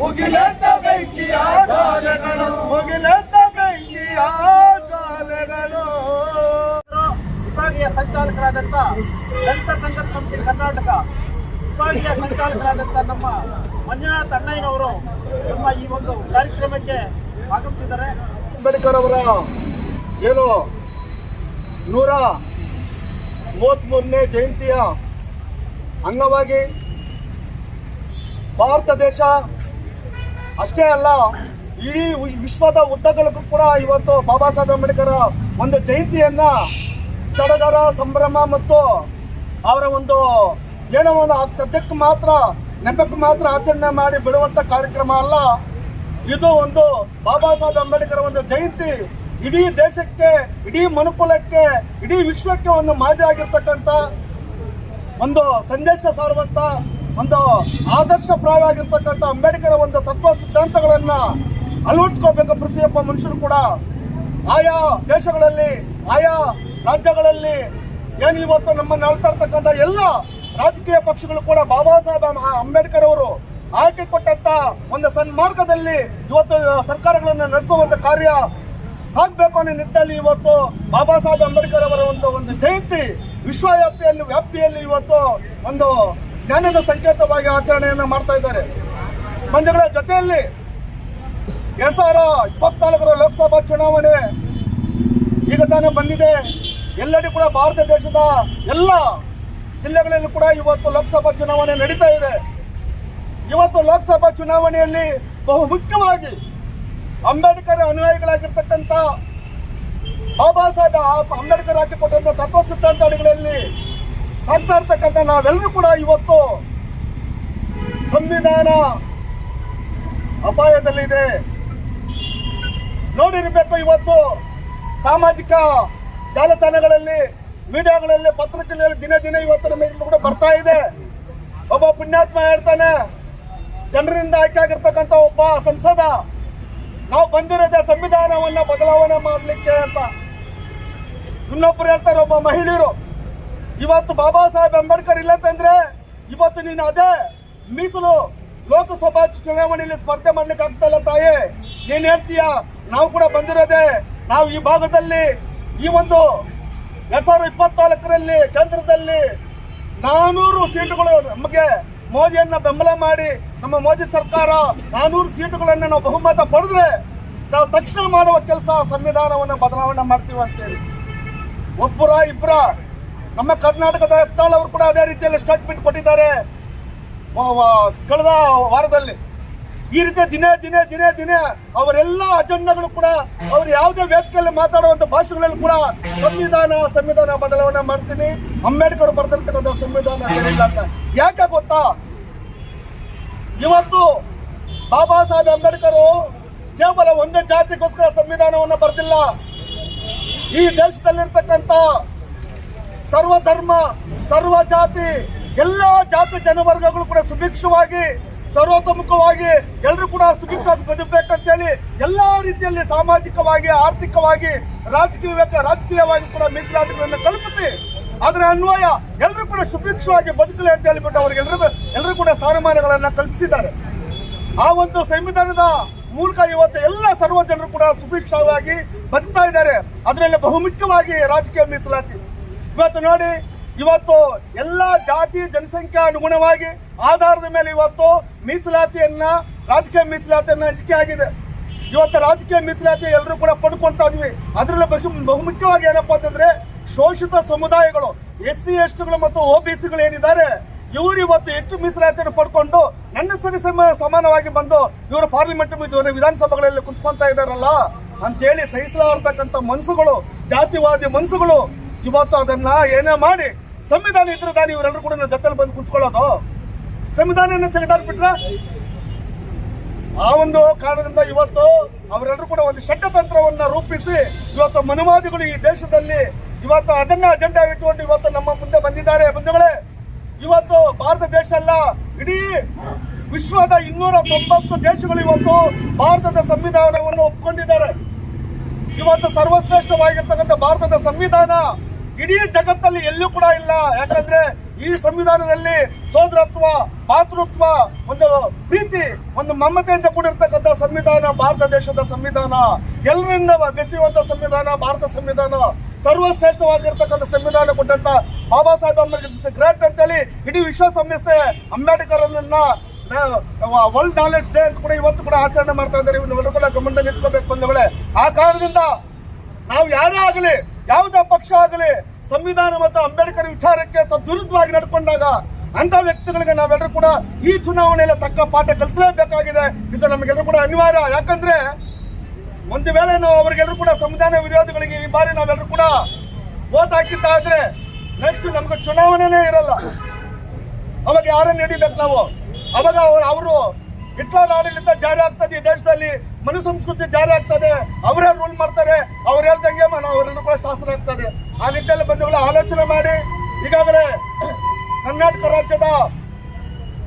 ಮುಗಿಲೆತ್ತ ಬೆಂಕಿಯ ಜಾಲೆಗಳು. ಮುಗಿಲೆತ್ತ ಬೆಂಕಿಯ ಜಾಲೆಗಳು. ವಿಭಾಗೀಯ ಸಂಚಾಲಕರಾದಂಥ ದಲಿತ ಸಂಘರ್ಷ ಸಂಸ್ಥೆ ಕರ್ನಾಟಕ. ವಿಭಾಗೀಯ ಸಂಚಾಲಕರಾದಂಥ ನಮ್ಮ ಮಂಜುನಾಥ್ ಅಣ್ಣಯ್ಯನವರು ನಮ್ಮ ಈ ಒಂದು ಕಾರ್ಯಕ್ರಮಕ್ಕೆ ಆಗಮಿಸಿದ್ದಾರೆ. ಅಂಬೇಡ್ಕರ್ ಅವರ ಏನು ನೂರ ಮೂವತ್ತ್ಮೂರನೇ ಜಯಂತಿಯ ಅಂಗವಾಗಿ ಭಾರತ ದೇಶ ಅಷ್ಟೇ ಅಲ್ಲ, ಇಡೀ ವಿಶ್ವದ ಉದ್ದಗಲಕ್ಕೂ ಕೂಡ ಇವತ್ತು ಬಾಬಾ ಸಾಹೇಬ್ ಅಂಬೇಡ್ಕರ್ ಒಂದು ಜಯಂತಿಯನ್ನ ಸಡಗರ, ಸಂಭ್ರಮ ಮತ್ತು ಅವರ ಒಂದು ಏನೋ ಒಂದು ಸದ್ಯಕ್ಕೆ ಮಾತ್ರ, ನೆಪಕ್ಕೆ ಮಾತ್ರ ಆಚರಣೆ ಮಾಡಿ ಬಿಡುವಂತ ಕಾರ್ಯಕ್ರಮ ಅಲ್ಲ. ಇದು ಒಂದು ಬಾಬಾ ಸಾಹೇಬ್ ಅಂಬೇಡ್ಕರ್ ಒಂದು ಜಯಂತಿ. ಇಡೀ ದೇಶಕ್ಕೆ, ಇಡೀ ಮನುಕುಲಕ್ಕೆ, ಇಡೀ ವಿಶ್ವಕ್ಕೆ ಒಂದು ಮಾದರಿ ಆಗಿರ್ತಕ್ಕಂಥ ಒಂದು ಸಂದೇಶ ಸಾರುವಂತ ಒಂದು ಆದರ್ಶ ಆದರ್ಶಪ್ರಾಯವಾಗಿರ್ತಕ್ಕಂಥ ಅಂಬೇಡ್ಕರ್ ಒಂದು ತತ್ವ ಸಿದ್ಧಾಂತಗಳನ್ನು ಅಳವಡಿಸ್ಕೋಬೇಕು ಪ್ರತಿಯೊಬ್ಬ ಮನುಷ್ಯರು ಕೂಡ. ಆಯಾ ದೇಶಗಳಲ್ಲಿ, ಆಯಾ ರಾಜ್ಯಗಳಲ್ಲಿ ಏನು ಇವತ್ತು ನಮ್ಮನ್ನು ಆಳ್ತಾ ಇರ್ತಕ್ಕಂಥ ಎಲ್ಲ ರಾಜಕೀಯ ಪಕ್ಷಗಳು ಕೂಡ ಬಾಬಾ ಸಾಹೇಬ್ ಅಂಬೇಡ್ಕರ್ ಅವರು ಆಯ್ಕೆ ಕೊಟ್ಟಂತ ಒಂದು ಸನ್ಮಾರ್ಗದಲ್ಲಿ ಇವತ್ತು ಸರ್ಕಾರಗಳನ್ನು ನಡೆಸುವಂತ ಕಾರ್ಯ ಸಾಗಬೇಕು ಅನ್ನೋ ನಿಟ್ಟಿನಲ್ಲಿ ಇವತ್ತು ಬಾಬಾ ಸಾಹೇಬ್ ಅಂಬೇಡ್ಕರ್ ಅವರ ಒಂದು ಒಂದು ಜಯಂತಿ ವಿಶ್ವವ್ಯಾಪಿಯಲ್ಲಿ ವ್ಯಾಪ್ತಿಯಲ್ಲಿ ಇವತ್ತು ಒಂದು ಜ್ಞಾನದ ಸಂಕೇತವಾಗಿ ಆಚರಣೆಯನ್ನು ಮಾಡ್ತಾ ಇದ್ದಾರೆ. ಮಂದಿಗಳ ಜೊತೆಯಲ್ಲಿ ಎರಡ್ ಸಾವಿರ ಇಪ್ಪತ್ನಾಲ್ಕರ ಲೋಕಸಭಾ ಚುನಾವಣೆ ಈಗ ತಾನೇ ಬಂದಿದೆ. ಎಲ್ಲೆಡೆ ಕೂಡ ಭಾರತ ದೇಶದ ಎಲ್ಲ ಜಿಲ್ಲೆಗಳಲ್ಲಿ ಕೂಡ ಇವತ್ತು ಲೋಕಸಭಾ ಚುನಾವಣೆ ನಡೀತಾ ಇದೆ. ಇವತ್ತು ಲೋಕಸಭಾ ಚುನಾವಣೆಯಲ್ಲಿ ಬಹು ಮುಖ್ಯವಾಗಿ ಅಂಬೇಡ್ಕರ್ ಅನುಯಾಯಿಗಳಾಗಿರ್ತಕ್ಕಂಥ ಬಾಬಾ ಸಾಹೇಬ್ ಅಂಬೇಡ್ಕರ್ ಹಾಕಿಕೊಟ್ಟಂತ ತತ್ವ ಸಿದ್ಧಾಂತ ಸಾಗ್ತಾ ಇರ್ತಕ್ಕಂಥ ನಾವೆಲ್ಲರೂ ಕೂಡ ಇವತ್ತು ಸಂವಿಧಾನ ಅಪಾಯದಲ್ಲಿದೆ. ನೋಡಿರಬೇಕು ಇವತ್ತು ಸಾಮಾಜಿಕ ಜಾಲತಾಣಗಳಲ್ಲಿ, ಮೀಡಿಯಾಗಳಲ್ಲಿ, ಪತ್ರಿಕೆಗಳಲ್ಲಿ ದಿನ ದಿನ ಇವತ್ತು ನಮಗೆ ಕೂಡ ಬರ್ತಾ ಇದೆ. ಒಬ್ಬ ಪುಣ್ಯಾತ್ಮ ಹೇಳ್ತಾನೆ, ಜನರಿಂದ ಆಯ್ಕೆ ಆಗಿರ್ತಕ್ಕಂಥ ಒಬ್ಬ ಸಂಸದ, ನಾವು ಬಂದಿರೋದೇ ಸಂವಿಧಾನವನ್ನ ಬದಲಾವಣೆ ಮಾಡಲಿಕ್ಕೆ ಅಂತ. ಇನ್ನೊಬ್ಬರು ಹೇಳ್ತಾರೆ, ಒಬ್ಬ ಮಹಿಳೆಯರು ಇವತ್ತು ಬಾಬಾ ಸಾಹೇಬ್ ಅಂಬೇಡ್ಕರ್ ಇಲ್ಲ ಅಂತಂದ್ರೆ ಇವತ್ತು ನೀನು ಅದೇ ಮೀಸಲು ಲೋಕಸಭಾ ಚುನಾವಣೆಯಲ್ಲಿ ಸ್ಪರ್ಧೆ ಮಾಡ್ಲಿಕ್ಕೆ ಆಗ್ತಾ ಇಲ್ಲ ತಾಯಿ. ನೀನ್ ಹೇಳ್ತೀಯ? ನಾವು ಕೂಡ ಬಂದಿರೋದೆ. ನಾವು ಈ ಭಾಗದಲ್ಲಿ ಈ ಒಂದು ಎರಡ್ ಸಾವಿರದ ಇಪ್ಪತ್ನಾಲ್ಕರಲ್ಲಿ ಕೇಂದ್ರದಲ್ಲಿ ನಾನೂರು ಸೀಟುಗಳು ನಮಗೆ ಮೋದಿಯನ್ನ ಬೆಂಬಲ ಮಾಡಿ ನಮ್ಮ ಮೋದಿ ಸರ್ಕಾರ ನಾನೂರು ಸೀಟುಗಳನ್ನ ನಾವು ಬಹುಮತ ಪಡೆದ್ರೆ ನಾವು ತಕ್ಷಣ ಮಾಡುವ ಕೆಲಸ ಸಂವಿಧಾನವನ್ನು ಬದಲಾವಣೆ ಮಾಡ್ತೀವಿ ಅಂತೇಳಿ. ಒಬ್ಬರ ಇಬ್ಬರ ನಮ್ಮ ಕರ್ನಾಟಕದ ಯತ್ನಾಳ್ ಅವರು ಕೂಡ ಅದೇ ರೀತಿಯಲ್ಲಿ ಸ್ಟೇಟ್ಮೆಂಟ್ ಕೊಟ್ಟಿದ್ದಾರೆ. ಕಳೆದ ವಾರದಲ್ಲಿ. ಈ ರೀತಿ ದಿನೇ ದಿನೇ ದಿನೇ ದಿನೇ ಅವರೆಲ್ಲ ಅಜೆಂಡಗಳು ಕೂಡ ಅವರು ಯಾವುದೇ ವೇದಿಕೆಯಲ್ಲಿ ಮಾತಾಡುವಂತ ಭಾಷೆಗಳಲ್ಲಿ ಕೂಡ ಸಂವಿಧಾನ ಸಂವಿಧಾನ ಬದಲಾವಣೆ ಮಾಡ್ತೀನಿ. ಅಂಬೇಡ್ಕರ್ ಬರೆದಿರ್ತಕ್ಕಂಥ ಸಂವಿಧಾನ ಯಾಕೆ ಗೊತ್ತಾ? ಇವತ್ತು ಬಾಬಾ ಸಾಹೇಬ್ ಅಂಬೇಡ್ಕರ್ ಕೇವಲ ಒಂದೇ ಜಾತಿಗೋಸ್ಕರ ಸಂವಿಧಾನವನ್ನು ಬರೆದಿಲ್ಲ. ಈ ದೇಶದಲ್ಲಿರ್ತಕ್ಕಂಥ ಸರ್ವ ಧರ್ಮ, ಸರ್ವ ಜಾತಿ, ಎಲ್ಲ ಜಾತಿ ಜನವರ್ಗಗಳು ಕೂಡ ಸುಭಿಕ್ಷವಾಗಿ, ಸರ್ವತೋಮುಖವಾಗಿ ಎಲ್ಲರೂ ಕೂಡ ಸುಭಿಕ್ಷವಾಗಿ ಬದುಕಬೇಕಂತೇಳಿ ಎಲ್ಲಾ ರೀತಿಯಲ್ಲಿ ಸಾಮಾಜಿಕವಾಗಿ, ಆರ್ಥಿಕವಾಗಿ, ರಾಜಕೀಯ ರಾಜಕೀಯವಾಗಿ ಕೂಡ ಮೀಸಲಾತಿಗಳನ್ನು ಕಲ್ಪಿಸಿ ಅದರ ಅನ್ವಯ ಎಲ್ಲರೂ ಕೂಡ ಸುಭಿಕ್ಷವಾಗಿ ಬದುಕಲಿ ಅಂತ ಹೇಳಿಬಿಟ್ಟು ಅವ್ರಿಗೆಲ್ಲರಿಗೂ ಎಲ್ಲರೂ ಕೂಡ ಸ್ಥಾನಮಾನಗಳನ್ನ ಕಲ್ಪಿಸಿದ್ದಾರೆ. ಆ ಒಂದು ಸಂವಿಧಾನದ ಮೂಲಕ ಇವತ್ತು ಎಲ್ಲ ಸರ್ವ ಜನರು ಕೂಡ ಸುಭಿಕ್ಷವಾಗಿ ಬದುಕ್ತಾ ಇದ್ದಾರೆ. ಅದರಲ್ಲಿ ಬಹುಮುಖ್ಯವಾಗಿ ರಾಜಕೀಯ ಮೀಸಲಾತಿ. ಇವತ್ತು ನೋಡಿ, ಇವತ್ತು ಎಲ್ಲ ಜಾತಿ ಜನಸಂಖ್ಯೆ ಅನುಗುಣವಾಗಿ ಆಧಾರದ ಮೇಲೆ ಇವತ್ತು ಮೀಸಲಾತಿಯನ್ನ, ರಾಜಕೀಯ ಮೀಸಲಾತಿಯನ್ನ ಹಂಚಿಕೆ ಆಗಿದೆ. ಇವತ್ತು ರಾಜಕೀಯ ಮೀಸಲಾತಿ ಎಲ್ಲರೂ ಕೂಡ ಪಡ್ಕೊಂತಾ ಇದೀವಿ. ಅದರಲ್ಲಿ ಬಹು, ಬಹುಮುಖ್ಯವಾಗಿ ಏನಪ್ಪಾ ಅಂತಂದ್ರೆ, ಶೋಷಿತ ಸಮುದಾಯಗಳು ಎಸ್ ಸಿ ಎಸ್ಟಿಗಳು ಮತ್ತು ಓ ಬಿ ಸಿಗಳು ಏನಿದ್ದಾರೆ, ಇವರು ಇವತ್ತು ಹೆಚ್ಚು ಮೀಸಲಾತಿಯನ್ನು ಪಡ್ಕೊಂಡು ನನ್ನ ಸರಿ ಸಮಾನವಾಗಿ ಬಂದು ಇವರು ಪಾರ್ಲಿಮೆಂಟ್ ವಿಧಾನಸಭೆಗಳಲ್ಲಿ ಕುತ್ಕೊಂತ ಇದಾರಲ್ಲ ಅಂತೇಳಿ ಸಹಿಸಲಾರತಕ್ಕಂಥ ಮನಸ್ಸುಗಳು, ಜಾತಿವಾದಿ ಮನಸ್ಸುಗಳು ಇವತ್ತು ಅದನ್ನ ಏನೇ ಮಾಡಿ, ಸಂವಿಧಾನ ಇದ್ರೆ ತಾನು ಇವರೆಲ್ಲರೂ ಕೂಡ ಜೊತೆಲಿ ಬಂದು ಕುತ್ಕೊಳ್ಳೋದು. ಸಂವಿಧಾನ ತೆಗೆದಾಕ್ಬಿಟ್ರೆ ಆ ಒಂದು ಕಾರಣದಿಂದ ಇವತ್ತು ಅವರೆಲ್ಲರೂ ಕೂಡ ಒಂದು ಷಡ್ಯತಂತ್ರವನ್ನ ರೂಪಿಸಿ ಇವತ್ತು ಮನುವಾದಿಗಳು ಈ ದೇಶದಲ್ಲಿ ಇವತ್ತು ಅದನ್ನ ಅಜೆಂಡಾ ಇಟ್ಟುಕೊಂಡು ಇವತ್ತು ನಮ್ಮ ಮುಂದೆ ಬಂದಿದ್ದಾರೆ ಬಂಧುಗಳೇ. ಇವತ್ತು ಭಾರತ ದೇಶ ಅಲ್ಲ, ಇಡೀ ವಿಶ್ವದ ಇನ್ನೂರ ತೊಂಬತ್ತು ದೇಶಗಳು ಇವತ್ತು ಭಾರತದ ಸಂವಿಧಾನವನ್ನು ಒಪ್ಕೊಂಡಿದ್ದಾರೆ. ಇವತ್ತು ಸರ್ವಶ್ರೇಷ್ಠವಾಗಿರ್ತಕ್ಕಂಥ ಭಾರತದ ಸಂವಿಧಾನ ಇಡೀ ಜಗತ್ತಲ್ಲಿ ಎಲ್ಲೂ ಕೂಡ ಇಲ್ಲ. ಯಾಕಂದ್ರೆ ಈ ಸಂವಿಧಾನದಲ್ಲಿ ಸೋದರತ್ವ, ಮಾತೃತ್ವ ಒಂದು ಪ್ರೀತಿ, ಒಂದು ಮಮತೆಯಿಂದ ಕೂಡಿರ್ತಕ್ಕಂಥ ಸಂವಿಧಾನ, ಭಾರತ ದೇಶದ ಸಂವಿಧಾನ, ಎಲ್ಲರಿಂದ ಬೆಸೆಯುವಂತ ಸಂವಿಧಾನ, ಭಾರತ ಸಂವಿಧಾನ, ಸರ್ವಶ್ರೇಷ್ಠವಾಗಿರ್ತಕ್ಕಂಥ ಸಂವಿಧಾನ ಕೊಟ್ಟಂತ ಬಾಬಾ ಸಾಹೇಬ್ ಅಂಬೇಡ್ಕರ್ ಗ್ರೇಟ್ ಅಂತೇಳಿ ಇಡೀ ವಿಶ್ವಸಂಸ್ಥೆ ಅಂಬೇಡ್ಕರ್ ವರ್ಲ್ಡ್ ನಾಲೆಡ್ಜ್ ಡೇ ಅಂತ ಕೂಡ ಇವತ್ತು ಕೂಡ ಆಚರಣೆ ಮಾಡ್ತಾ ಇದ್ದಾರೆ. ಇವನ್ನೆಲ್ಲರೂ ಕೂಡ ಗಮನದಲ್ಲಿ ಇಟ್ಕೋಬೇಕು ಬಂದವಳೆ. ಆ ಕಾರಣದಿಂದ ನಾವು ಯಾರೇ ಆಗಲಿ, ಯಾವುದೇ ಪಕ್ಷ ಆಗಲಿ ಸಂವಿಧಾನ ಮತ್ತು ಅಂಬೇಡ್ಕರ್ ವಿಚಾರಕ್ಕೆ ತದ್ವಿರುದ್ಧವಾಗಿ ವಿರುದ್ಧವಾಗಿ ನಡ್ಕೊಂಡಾಗ ಅಂತ ವ್ಯಕ್ತಿಗಳಿಗೆ ನಾವೆಲ್ಲರೂ ಕೂಡ ಈ ಚುನಾವಣೆಯಲ್ಲಿ ತಕ್ಕ ಪಾಠ ಕಲಿಸಲೇಬೇಕಾಗಿದೆ. ಇದು ನಮಗೆಲ್ಲರೂ ಕೂಡ ಅನಿವಾರ್ಯ. ಯಾಕಂದ್ರೆ ಒಂದು ವೇಳೆ ನಾವು ಅವರಿಗೆಲ್ಲರೂ ಕೂಡ ಸಂವಿಧಾನ ವಿರೋಧಿಗಳಿಗೆ ಈ ಬಾರಿ ನಾವೆಲ್ಲರೂ ಕೂಡ ಓಟ್ ಹಾಕಿದ್ದ ಇದ್ರೆ ನೆಕ್ಸ್ಟ್ ನಮ್ಗೆ ಚುನಾವಣೆನೇ ಇರಲ್ಲ. ಅವಾಗ ಯಾರನ್ನ ಹಿಡಿಬೇಕು ನಾವು? ಅವಾಗ ಅವರು ಅವರು ಹಿಟ್ಲರ್ ಆಡಳಿತ ಜಾರಿ ಆಗ್ತದೆ ಈ ದೇಶದಲ್ಲಿ. ಮನುಸಂಸ್ಕೃತಿ ಜಾರಿ ಆಗ್ತದೆ. ಅವರೇ ರೂಲ್ ಮಾಡ್ತಾರೆ. ಅವ್ರು ಹೇಳ್ದಂಗೆ ನಾವು ಅವರನ್ನು ಕೂಡ ಶಾಸನ ಆಗ್ತದೆ. ಆ ನಿಟ್ಟಿನಲ್ಲಿ ಬಂಧುಗಳು ಆಲೋಚನೆ ಮಾಡಿ ಈಗಾಗಲೇ ಕರ್ನಾಟಕ ರಾಜ್ಯದ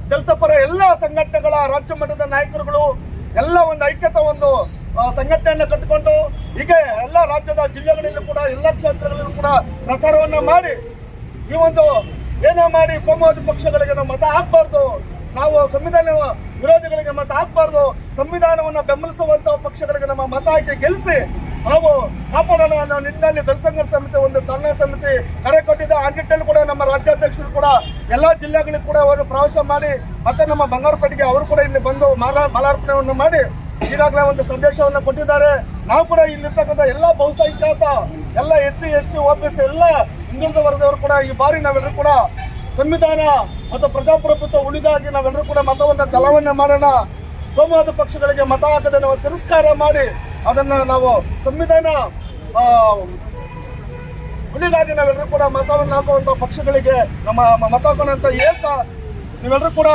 ದಲಿತ ಪರ ಎಲ್ಲ ಸಂಘಟನೆಗಳ ರಾಜ್ಯ ಮಟ್ಟದ ನಾಯಕರುಗಳು ಎಲ್ಲ ಒಂದು ಐಕ್ಯತ ಒಂದು ಸಂಘಟನೆಯನ್ನು ಕಟ್ಟಿಕೊಂಡು ಈಗ ಎಲ್ಲ ರಾಜ್ಯದ ಜಿಲ್ಲೆಗಳಲ್ಲೂ ಕೂಡ, ಎಲ್ಲ ಕ್ಷೇತ್ರಗಳಲ್ಲೂ ಕೂಡ ಪ್ರಚಾರವನ್ನು ಮಾಡಿ ಈ ಒಂದು ಏನೋ ಮಾಡಿ ಕೋಮುವಾದಿ ಪಕ್ಷಗಳಿಗೆ ನಾವು ಮತ ಹಾಕಬಾರ್ದು, ನಾವು ಸಂವಿಧಾನ ವಿರೋಧಿಗಳಿಗೆ ಮತ ಹಾಕಬಾರ್ದು, ಸಂವಿಧಾನವನ್ನು ಬೆಂಬಲಿಸುವಂತಹ ಪಕ್ಷಗಳಿಗೆ ನಮ್ಮ ಮತ ಹಾಕಿ ಗೆಲ್ಲಿಸಿ ನಾವು ಕಾಪಾಡೋಣ ಅನ್ನೋ ನಿಟ್ಟಿನಲ್ಲಿ ದಳಸಂಘರ್ಷ ಸಮಿತಿ, ಒಂದು ಚಾಲನಾ ಸಮಿತಿ ಕರೆ ಕೊಟ್ಟಿದೆ. ಆ ನಿಟ್ಟಿನಲ್ಲಿ ಕೂಡ ನಮ್ಮ ರಾಜ್ಯಾಧ್ಯಕ್ಷರು ಕೂಡ, ಎಲ್ಲಾ ಜಿಲ್ಲೆಗಳಿಗೂ ಕೂಡ ಅವರು ಪ್ರವಾಸ ಮಾಡಿ, ಮತ್ತೆ ನಮ್ಮ ಬಂಗಾರಪೇಟೆಗೆ ಅವರು ಕೂಡ ಇಲ್ಲಿ ಬಂದು ಮಾಲಾ ಮಾಲಾರ್ಪಣೆಯನ್ನು ಮಾಡಿ ಈಗಾಗಲೇ ಒಂದು ಸಂದೇಶವನ್ನು ಕೊಟ್ಟಿದ್ದಾರೆ. ನಾವು ಕೂಡ ಇಲ್ಲಿರ್ತಕ್ಕಂಥ ಎಲ್ಲ ಬಹುಸಂಖ್ಯಾತ, ಎಲ್ಲ S C, S T O B C ಎಲ್ಲ ಹಿಂದುಳಿದ ವರ್ಗದವರು ಕೂಡ ಈ ಬಾರಿ ನಾವೆಲ್ಲರೂ ಕೂಡ ಸಂವಿಧಾನ ಮತ್ತು ಪ್ರಜಾಪ್ರಭುತ್ವ ಉಳಿದಾಗಿ ನಾವೆಲ್ಲರೂ ಕೂಡ ಮತವನ್ನು, ಚಲಾವಣೆ ಮಾಡೋಣ. ಕೋಮುವಾದ ಪಕ್ಷಗಳಿಗೆ ಮತ ಹಾಕದೆ ನಾವು ತಿರಸ್ಕಾರ ಮಾಡಿ ಅದನ್ನ ನಾವು ಸಂವಿಧಾನ ಉಳಿಗಾಗಿ ನಾವೆಲ್ಲರೂ ಕೂಡ ಮತವನ್ನು ಹಾಕುವಂಥ ಪಕ್ಷಗಳಿಗೆ ನಮ್ಮ ಮತ ಹಾಕೋಣ ಅಂತ ಹೇಳ್ತಾ ನೀವೆಲ್ಲರೂ ಕೂಡ